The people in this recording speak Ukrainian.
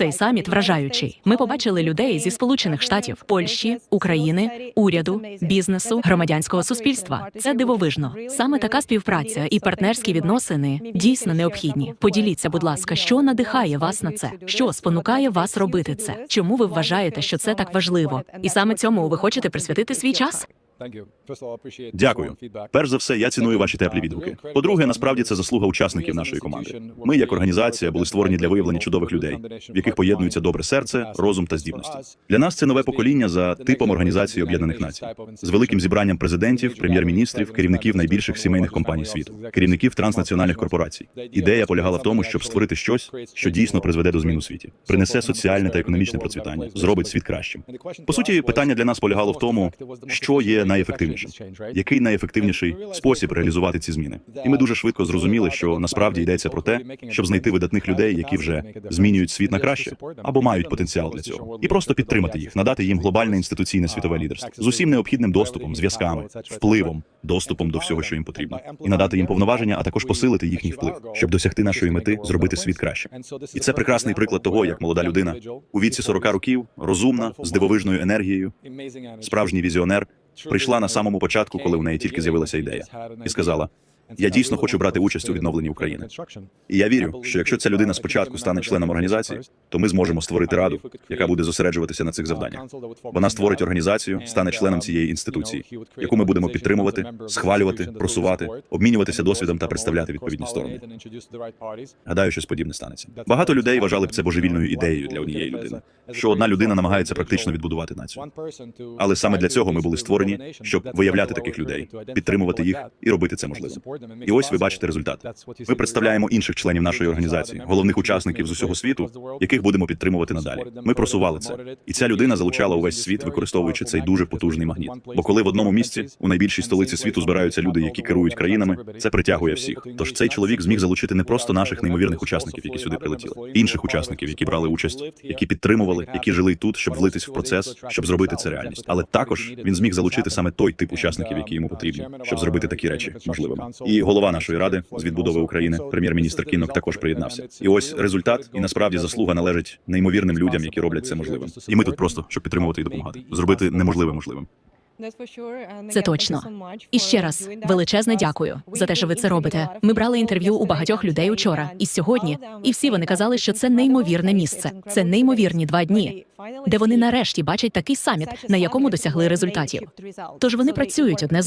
Цей саміт вражаючий. Ми побачили людей зі Сполучених Штатів, Польщі, України, уряду, бізнесу, громадянського суспільства. Це дивовижно. Саме така співпраця і партнерські відносини дійсно необхідні. Поділіться, будь ласка, що надихає вас на це? Що спонукає вас робити це? Чому ви вважаєте, що це так важливо? І саме цьому ви хочете присвятити свій час? Дякую. Перш за все, я ціную ваші теплі відгуки. По-друге, насправді це заслуга учасників нашої команди. Ми, як організація, були створені для виявлення чудових людей, в яких поєднується добре серце, розум та здібності. Для нас це нове покоління за типом організації Об'єднаних Націй з великим зібранням президентів, прем'єр-міністрів, керівників найбільших сімейних компаній світу, керівників транснаціональних корпорацій. Ідея полягала в тому, щоб створити щось, що дійсно призведе до змін у світі, принесе соціальне та економічне процвітання, зробить світ кращим. По суті, питання для нас полягало в тому, що є найефективнішим, який найефективніший спосіб реалізувати ці зміни. І ми дуже швидко зрозуміли, що насправді йдеться про те, щоб знайти видатних людей, які вже змінюють світ на краще або мають потенціал для цього, і просто підтримати їх, надати їм глобальне інституційне світове лідерство. з усім необхідним доступом, зв'язками, впливом, доступом до всього, що їм потрібно, і надати їм повноваження, а також посилити їхній вплив, щоб досягти нашої мети, зробити світ кращим. І це прекрасний приклад того, як молода людина у віці 40 років, розумна, з дивовижною енергією, справжній візіонер, прийшла на самому початку, коли в неї тільки з'явилася ідея, і сказала: Я дійсно хочу брати участь у відновленні України. І я вірю, що якщо ця людина спочатку стане членом організації, то ми зможемо створити раду, яка буде зосереджуватися на цих завданнях. Вона створить організацію, стане членом цієї інституції, яку ми будемо підтримувати, схвалювати, просувати, обмінюватися досвідом та представляти відповідні сторони. Гадаю, щось подібне станеться. Багато людей вважали б це божевільною ідеєю для однієї людини, що одна людина намагається практично відбудувати націю. Але саме для цього ми були створені, щоб виявляти таких людей, підтримувати їх і робити це можливим. І ось ви бачите результат. Ми представляємо інших членів нашої організації, головних учасників з усього світу, яких будемо підтримувати надалі. Ми просували це, і ця людина залучала увесь світ, використовуючи цей дуже потужний магніт. Бо коли в одному місці у найбільшій столиці світу збираються люди, які керують країнами, це притягує всіх. Тож цей чоловік зміг залучити не просто наших неймовірних учасників, які сюди прилетіли, інших учасників, які брали участь, які підтримували, які жили тут, щоб влитись в процес, щоб зробити це реальність. Але також він зміг залучити саме той тип учасників, які йому потрібні, щоб зробити такі речі можливими. І голова нашої ради з відбудови України, прем'єр-міністр Кінок, також приєднався. І ось результат, і насправді заслуга належить неймовірним людям, які роблять це можливим. І ми тут просто щоб підтримувати і допомагати, зробити неможливе можливим. Це точно. І ще раз величезне дякую за те, що ви це робите. Ми брали інтерв'ю у багатьох людей учора і сьогодні, і всі вони казали, що це неймовірне місце. Це неймовірні два дні, де вони нарешті бачать такий саміт, на якому досягли результатів. Тож вони працюють одне з